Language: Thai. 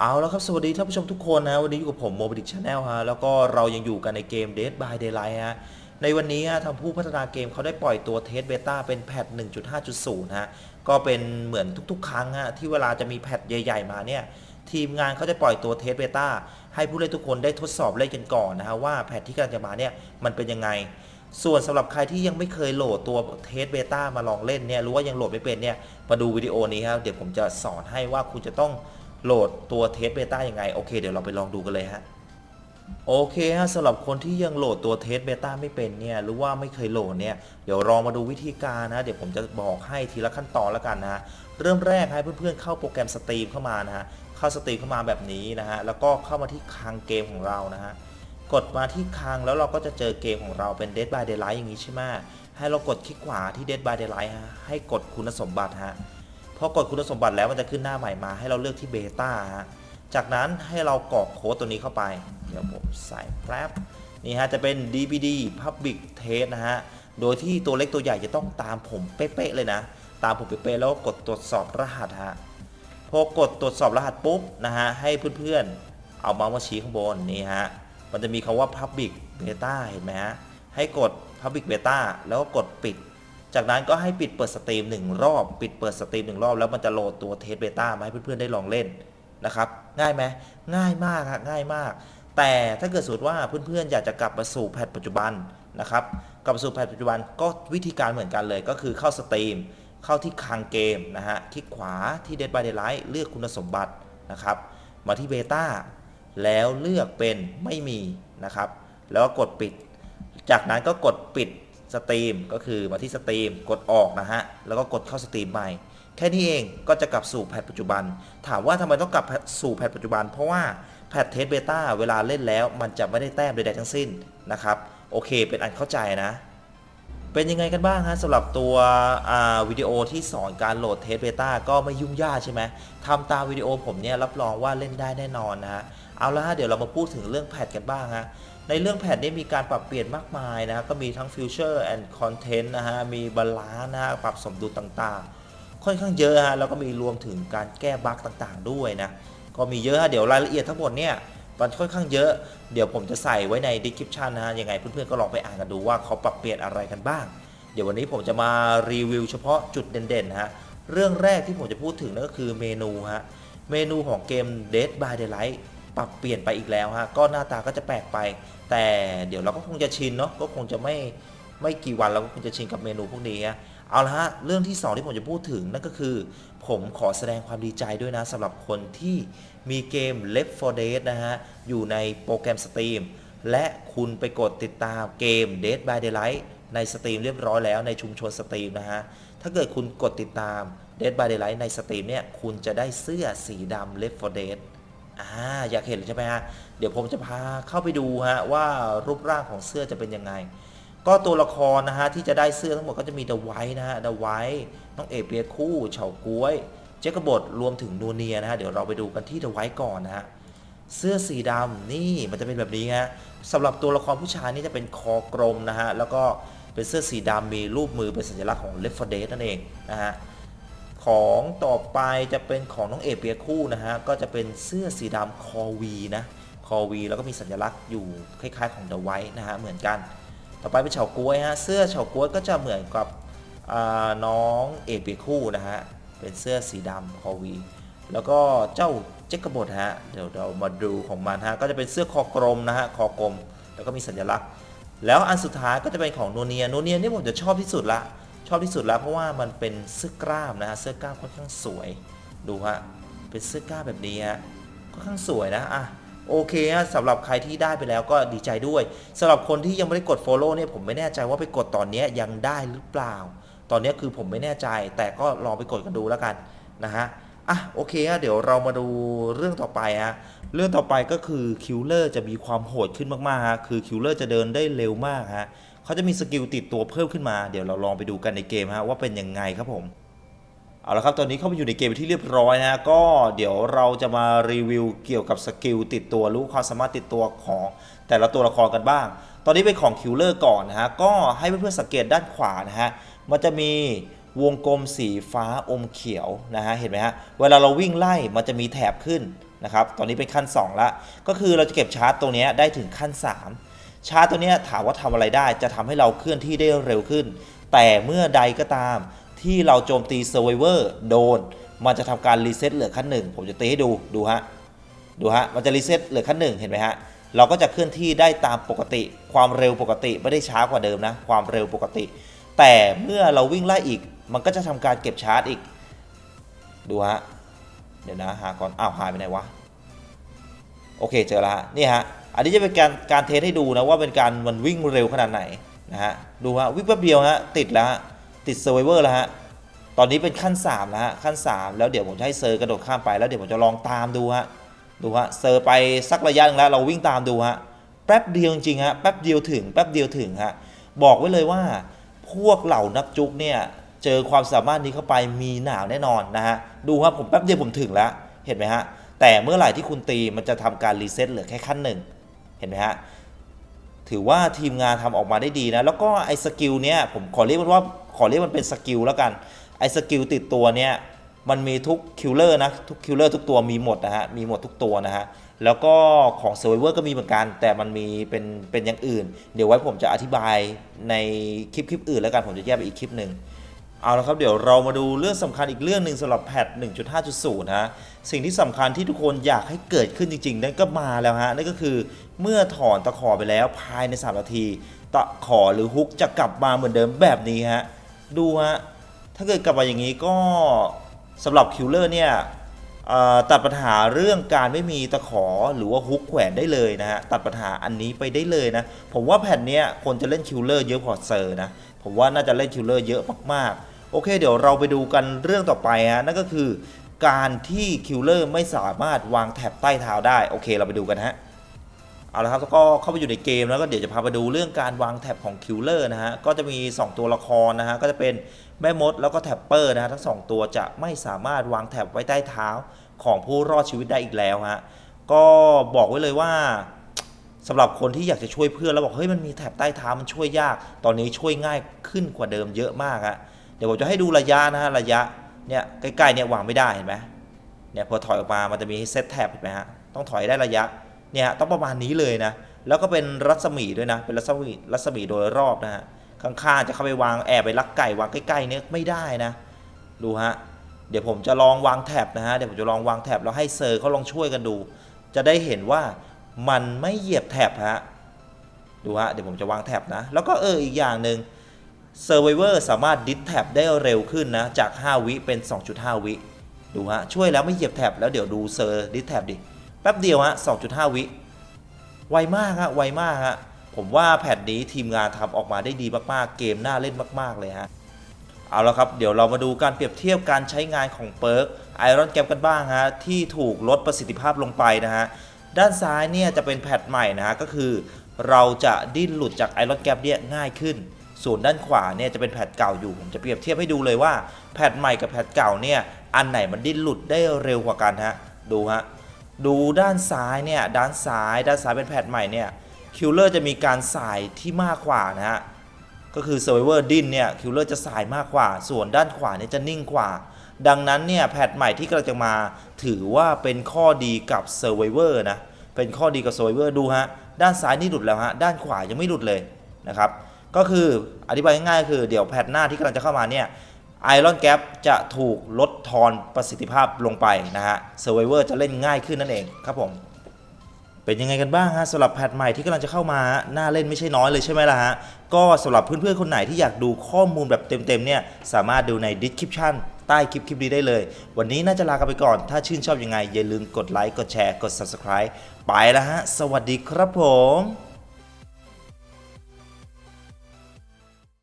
เอาแล้วครับ สวัสดีท่านผู้ชมทุกคนนะ วันนี้อยู่กับผมโมบิดิกชาแนลฮะ แล้วก็เรายังอยู่กันในเกม Dead by Daylight ฮะ ในวันนี้ฮะทางผู้พัฒนาเกมเขาได้ปล่อยตัวเทสเบต้าเป็นแพท 1.5.0 ฮะ ก็เป็นเหมือนทุกๆ ครั้งฮะ ที่เวลาจะมีแพทใหญ่ ๆ มาเนี่ย ทีมงานเขาจะปล่อยตัวเทสเบต้าให้ผู้เล่นทุกคนได้ทดสอบเล่นกันก่อนนะฮะว่าแพทที่กำลังจะมาเนี่ยมันเป็นยังไง ส่วนสำหรับใครที่ยังไม่เคยโหลดตัวเทสเบต้ามาลองเล่นเนี่ยหรือว่ายังโหลดไม่เป็นเนี่ยมาดูวิดีโอนี้ครับเดี๋ยวผมจะสอนให้ว่าคุณจะต้อง โหลดตัวเทสเบต้ายังไง โอเค เดี๋ยวเราไปลองดูกันเลยฮะ โอเคฮะสำหรับคนที่ยังโหลดตัวเทสเบต้าไม่เป็นเนี่ย หรือว่าไม่เคยโหลดเนี่ย เดี๋ยวลองมาดูวิธีการนะ เดี๋ยวผมจะบอกให้ทีละขั้นตอนแล้วกันนะ เริ่มแรกให้เพื่อนๆเข้าโปรแกรมสตรีมเข้ามานะฮะ เข้าสตรีมเข้ามาแบบนี้นะฮะ แล้วก็เข้ามาที่คลังเกมของเรานะฮะ กดมาที่คลังแล้วเราก็จะเจอเกมของเราเป็น Dead by Daylight อย่างนี้ใช่ไหมให้เรากดคลิกขวาที่ Dead by Daylight ฮะ ให้กดคุณสมบัติฮะ พอกดคุณสมบัติแล้วมันจะขึ้นหน้าใหม่มาให้เราเลือกที่เบต้าฮะจากนั้นให้เรากรอกโค้ดตัวนี้เข้าไป เดี๋ยวผมใส่แป๊บนี่ฮะจะเป็น DVD Public Test นะฮะ โดยที่ตัวเล็กตัวใหญ่จะต้องตามผมเป๊ะๆเลยนะ ตามผมเป๊ะๆแล้วกกดตรวจสอบรหัสฮะ พอกดตรวจสอบรหัสปุ๊บนะฮะให้เพื่อนๆ เอาเมาส์มาชี้ข้างบนนี่ฮะ มันจะมีคำว่า Public Beta เห็นไหมฮะ ให้กด Public Beta แล้วก็กดปิด จากนั้นก็ให้ปิดเปิดสตรีมหนึ่งรอบ ปิดเปิดสตรีมหนึ่งรอบแล้วมันจะโหลดตัวเทสเบต้ามาให้เพื่อนๆได้ลองเล่นนะครับ ง่ายไหมง่ายมากฮะง่ายมาก แต่ถ้าเกิดสมมติว่าเพื่อนๆอยากจะกลับมาสู่แพทปัจจุบันนะครับกลับมาสู่แพทปัจจุบันก็วิธีการเหมือนกันเลย ก็คือเข้าสตรีมเข้าที่คลังเกมนะฮะคลิกขวาที่ Dead by Daylight เลือกคุณสมบัตินะครับ มาที่เบต้าแล้วเลือกเป็นไม่มีนะครับ แล้วก็กดปิด จากนั้นก็กดปิด สตรีมก็คือมาที่สตรีมกดออกนะฮะ แล้วก็กดเข้าสตรีมใหม่ แค่นี้เองก็จะกลับสู่แพทปัจจุบัน ถามว่าทำไมต้องกลับสู่แพทปัจจุบัน เพราะว่าแพทเทสเบต้าเวลาเล่นแล้ว มันจะไม่ได้แต้มใดๆทั้งสิ้นนะครับ โอเค เป็นอันเข้าใจนะ เป็นยังไงกันบ้างฮะสำหรับตัววิดีโอที่สอนการโหลดเทสเบต้าก็ไม่ยุ่งยากใช่ไหมทำตามวิดีโอผมเนี่ยรับรองว่าเล่นได้แน่นอนนะฮะเอาละฮะเดี๋ยวเรามาพูดถึงเรื่องแพทกันบ้างฮะ ในเรื่องแพทนี่มีการปรับเปลี่ยนมากมายนะฮะก็มีทั้งฟิวเจอร์แอนด์คอนเทนต์นะฮะ มีบาลานซ์นะฮะปรับสมดุลต่างๆ ค่อนข้างเยอะฮะแล้วก็มีรวมถึงการแก้บั๊กต่างๆ ด้วยนะ ก็มีเยอะฮะเดี๋ยวรายละเอียดทั้งหมดเนี่ยมันค่อนข้างเยอะ เดี๋ยวผมจะใส่ไว้ใน description นะฮะ ยังไงเพื่อนๆ ก็ลองไปอ่านกันดูว่าเขาปรับเปลี่ยนอะไรกันบ้าง เดี๋ยววันนี้ผมจะมารีวิวเฉพาะจุดเด่นๆฮะ เรื่องแรกที่ผมจะพูดถึงนั่นก็คือเมนูฮะ เมนูของเกม Dead by Daylight ปรับเปลี่ยนไปอีกแล้วฮะก็หน้าตาก็จะแปลกไป แต่เดี๋ยวเราก็คงจะชินเนาะก็คงจะไม่ไม่กี่วันเราก็คงจะชินกับเมนูพวกนี้เอาละฮะเรื่องที่ 2 ที่ผมจะพูดถึงนั่นก็คือ ผมขอแสดงความดีใจด้วยนะสำหรับคนที่มีเกม Left 4 Dead นะฮะ อยู่ในโปรแกรมสตรีมและคุณไปกดติดตามเกม Dead by Daylight ในสตรีมเรียบร้อยแล้วในชุมชนสตรีมนะฮะ ถ้าเกิดคุณกดติดตาม Dead by Daylight ในสตรีมเนี่ย คุณจะได้เสื้อสีดำ Left 4 Dead อ่าอยากเห็นใช่ไหมฮะ เดี๋ยวผมจะพาเข้าไปดูฮะว่ารูปร่างของเสื้อจะเป็นยังไง ก็ตัวละครนะฮะที่จะได้เสื้อทั้งหมดก็จะมีเดอะไวท์นะฮะเดอะไวท์น้องเอเปียคู่เฉาก้วย เจ๊กบดรวมถึงนูเนียนะฮะเดี๋ยวเราไปดูกันที่เดอะไวท์ก่อนนะฮะเสื้อสีดำนี่มันจะเป็นแบบนี้ฮะสำหรับตัวละครผู้ชายนี่จะเป็นคอกลมนะฮะแล้วก็เป็นเสื้อสีดำมีรูปมือเป็นสัญลักษณ์ของ Left 4 Dead นั่นเองนะฮะ ของต่อไปจะเป็นของน้องเอเปียคู่นะฮะ ก็จะเป็นเสื้อสีดำคอวีนะ คอวีแล้วก็มีสัญลักษณ์อยู่คล้ายๆของเดอะไวท์นะฮะ เหมือนกัน ต่อไปเป็นเฉาก๊วยฮะ เสื้อเฉาก๊วยก็จะเหมือนกับน้องเอเปียคู่นะฮะ เป็นเสื้อสีดำคอวี แล้วก็เจ้าเจ๊กกบดฮะ เดี๋ยวเรามาดูของมันฮะ ก็จะเป็นเสื้อคอกลมนะฮะ คอกลม แล้วก็มีสัญลักษณ์ แล้วอันสุดท้ายก็จะเป็นของโนเนีย โนเนียนี่ผมจะชอบที่สุดละ ชอบที่สุดแล้วเพราะว่ามันเป็นเสื้อกล้ามนะฮะเสื้อกล้ามค่อนข้างสวยดูฮะเป็นเสื้อกล้ามแบบนี้ฮะค่อนข้างสวยนะอะโอเคฮะสำหรับใครที่ได้ไปแล้วก็ดีใจด้วยสำหรับคนที่ยังไม่ได้กด Follow เนี่ยผมไม่แน่ใจว่าไปกดตอนนี้ยังได้หรือเปล่า ตอนนี้คือผมไม่แน่ใจ แต่ก็ลองไปกดกันดูแล้วกันนะฮะอะโอเคฮะเดี๋ยวเรามาดูเรื่องต่อไปฮะเรื่องต่อไปก็คือคิลเลอร์จะมีความโหดขึ้นมากๆฮะคือคิลเลอร์จะเดินได้เร็วมากฮะ เขาจะมีสกิลติดตัวเพิ่มขึ้นมา เดี๋ยวเราลองไปดูกันในเกมฮะว่าเป็นยังไงครับผมเอาละครับตอนนี้เข้ามาอยู่ในเกมเป็นที่เรียบร้อยนะฮะก็เดี๋ยวเราจะมารีวิวเกี่ยวกับสกิลติดตัวรู้ความสามารถติดตัวของแต่ละตัวละครกันบ้าง ตอนนี้เป็นของคิลเลอร์ก่อนนะฮะก็ให้เพื่อนๆสังเกตด้านขวานะฮะมันจะมีวงกลมสีฟ้าอมเขียวนะฮะเห็นไหมฮะเวลาเราวิ่งไล่มันจะมีแถบขึ้นนะครับตอนนี้เป็นขั้น 2ล้วก็คือเราจะเก็บชาร์จตรงนี้ได้ถึงขั้น 3 ชาร์จตัวนี้ถามว่าทำอะไรได้จะทำให้เราเคลื่อนที่ได้เร็วขึ้น แต่เมื่อใดก็ตามที่เราโจมตีเซอร์ไวเวอร์โดน มันจะทำการรีเซ็ตเหลือขั้นหนึ่งผมจะตีให้ดูดูฮะดูฮะมันจะรีเซ็ตเหลือขั้นหนึ่งเห็นไหมฮะเราก็จะเคลื่อนที่ได้ตามปกติ ความเร็วปกติไม่ได้ช้ากว่าเดิมนะ ความเร็วปกติ แต่เมื่อเราวิ่งไล่อีก มันก็จะทำการเก็บชาร์จอีก ดูฮะเดี๋ยวนะหาก่อนอ้าวหายไปไหนวะโอเคเจอแล้วนี่ฮะ อันนี้จะเป็นการการเทสให้ดูนะว่าเป็นการมันวิ่งเร็วขนาดไหนนะฮะดูฮะวิ่งแป๊บเดียวฮะติดแล้วฮะติดเซอร์ไวเวอร์แล้วฮะตอนนี้เป็นขั้น3แล้วฮะขั้น 3 แล้วเดี๋ยวผมจะให้เซอร์กระโดดข้ามไปแล้วเดี๋ยวผมจะลองตามดูฮะดูฮะเซอร์ไปสักระยะนึงแล้วเราวิ่งตามดูฮะแป๊บเดียวจริงฮะแป๊บเดียวถึงแป๊บเดียวถึงฮะบอกไว้เลยว่าพวกเหล่านักจุกเนี่ยเจอความสามารถนี้เข้าไปมีหนาวแน่นอนนะฮะดูครับผมแป๊บเดียวผมถึงแล้วเห็นไหมฮะแต่เมื่อไหร่ที่คุณตีมันจะทำการรีเซ็ตเหลือแค่ขั้นหนึ่ง เห็นไหมฮะ ถือว่าทีมงานทำออกมาได้ดีนะ แล้วก็ไอ้สกิลเนี้ยผมขอเรียกมันว่าขอเรียกมันเป็นสกิลแล้วกัน ไอ้สกิลติดตัวเนี้ยมันมีทุกคิลเลอร์นะทุกคิลเลอร์ทุกตัวมีหมดนะฮะมีหมดทุกตัวนะฮะแล้วก็ของเซอร์เวอร์ก็มีเหมือนกัน แต่มันมีเป็นเป็นอย่างอื่น เดี๋ยวไว้ผมจะอธิบายในคลิปคลิปอื่นแล้วกันผมจะแยกไปอีกคลิปหนึ่ง เอาละครับเดี๋ยวเรามาดูเรื่องสำคัญอีกเรื่องหนึ่งสำหรับแพท1.5.0นะฮะสิ่งที่สำคัญที่ทุกคนอยากให้เกิดขึ้นจริง ๆ นั่นก็มาแล้วฮะนั่นก็คือเมื่อถอนตะขอไปแล้วภายใน3นาที ตะขอหรือฮุกจะกลับมาเหมือนเดิมแบบนี้ฮะดูฮะถ้าเกิดกลับมาอย่างนี้ก็สำหรับคิลเลอร์เนี่ย ตัดปัญหาเรื่องการไม่มีตะขอหรือว่าฮุกแขวนได้เลยนะฮะตัดปัญหาอันนี้ไปได้เลยนะ ผมว่าแผ่นนี้คนจะเล่นคิลเลอร์เยอะพอเซอร์นะ ผมว่าน่าจะเล่นคิลเลอร์เยอะมากๆ โอเค เดี๋ยวเราไปดูกันเรื่องต่อไปฮะนั่นก็คือ การที่คิลเลอร์ไม่สามารถวางแท็บใต้เท้าได้โอเค เราไปดูกันฮะเอาละครับแล้วก็เข้าไปอยู่ในเกมแล้วก็เดี๋ยวจะพาไปดูเรื่องการวางแท็บของคิลเลอร์นะฮะก็จะมี 2 ตัวละครนะฮะก็จะเป็น แม่มดแล้วก็แท็บเปอร์นะฮะทั้ง2ตัวจะไม่สามารถวางแท็บไว้ใต้เท้าของผู้รอดชีวิตได้อีกแล้วฮะก็บอกไว้เลยว่าสำหรับคนที่อยากจะช่วยเพื่อนแล้วบอกเฮ้ยมันมีแท็บใต้เท้ามันช่วยยาก ตอนนี้ช่วยง่ายขึ้นกว่าเดิมเยอะมากฮะเดี๋ยวผมจะให้ดูระยะนะฮะระยะเนี่ยใกล้ๆเนี่ยวางไม่ได้เห็นไหมเนี่ยพอถอยออกมามันจะมีเซตแท็บเห็นไหมฮะต้องถอยได้ระยะเนี่ยต้องประมาณนี้เลยนะแล้วก็เป็นรัศมีด้วยนะเป็นรัศมีรัศมีโดยรอบนะฮะ ข้างๆจะเข้าไปวางแอบไปลักไก่วางใกล้ๆเนี่ยไม่ได้นะดูฮะเดี๋ยวผมจะลองวางแท็บนะฮะเดี๋ยวผมจะลองวางแท็บแล้วให้เซอร์เขาลองช่วยกันดู จะได้เห็นว่ามันไม่เหยียบแท็บฮะดูฮะเดี๋ยวผมจะวางแท็บนะ แล้วก็เอออีกอย่างหนึ่ง Survivor สามารถดิสแท็บได้เร็วขึ้นนะ จาก 5 วิเป็น 2.5 วิดูฮะช่วยแล้วไม่เหยียบแท็บแล้วเดี๋ยวดูเซอร์ดิสแท็บดิแป๊บเดียวฮะ2.5 วิไวมากฮะไวมากฮะ ผมว่าแพทนี้ทีมงานทำออกมาได้ดีมากๆ เกมน่าเล่นมาก ๆ เลยฮะ เอาละครับ เดี๋ยวเรามาดูการเปรียบเทียบการใช้งานของเปิร์กไอรอนแกมกันบ้างฮะ ที่ถูกลดประสิทธิภาพลงไปนะฮะ ด้านซ้ายเนี่ยจะเป็นแพทใหม่นะฮะ ก็คือเราจะดิ้นหลุดจากไอรอนแกมเนี่ยง่ายขึ้น ส่วนด้านขวาเนี่ยจะเป็นแพทเก่าอยู่ ผมจะเปรียบเทียบให้ดูเลยว่าแพทใหม่กับแพทเก่าเนี่ยอันไหนมันดิ้นหลุดได้เร็วกว่ากันฮะ ดูฮะ ดูด้านซ้ายเนี่ย ด้านซ้าย ด้านซ้ายเป็นแพทใหม่เนี่ย คิลเลอร์จะมีการสายที่มากกว่านะฮะ ก็คือ Survivor ดิ้นเนี่ยคิลเลอร์จะสายมากกว่า ส่วนด้านขวาเนี่ยจะนิ่งกว่า ดังนั้นเนี่ยแพทใหม่ที่กำลังจะมาถือว่าเป็นข้อดีกับ Survivor นะเป็นข้อดีกับ Survivor ดูฮะ ด้านซ้ายนี่หลุดแล้วฮะ ด้านขวายังไม่หลุดเลยนะครับ ก็คืออธิบายง่ายๆคือเดี๋ยวแพทหน้าที่กำลังจะเข้ามาเนี่ยไอรอนแกปจะถูกลดทอนประสิทธิภาพลงไปนะฮะ Survivor จะเล่นง่ายขึ้นนั่นเองครับผม เป็นยังไงกันบ้างฮะสำหรับแพทใหม่ที่กำลังจะเข้ามาน่าเล่นไม่ใช่น้อยเลยใช่ไหมล่ะฮะก็สำหรับเพื่อนๆคนไหนที่อยากดูข้อมูลแบบเต็มๆเนี่ยสามารถดูใน description ใต้คลิปคลิปนี้ได้เลย วันนี้น่าจะลากันไปก่อน ถ้าชื่นชอบยังไง อย่าลืมกดไลค์กดแชร์กด subscribe ไปแล้วฮะ สวัสดีครับผม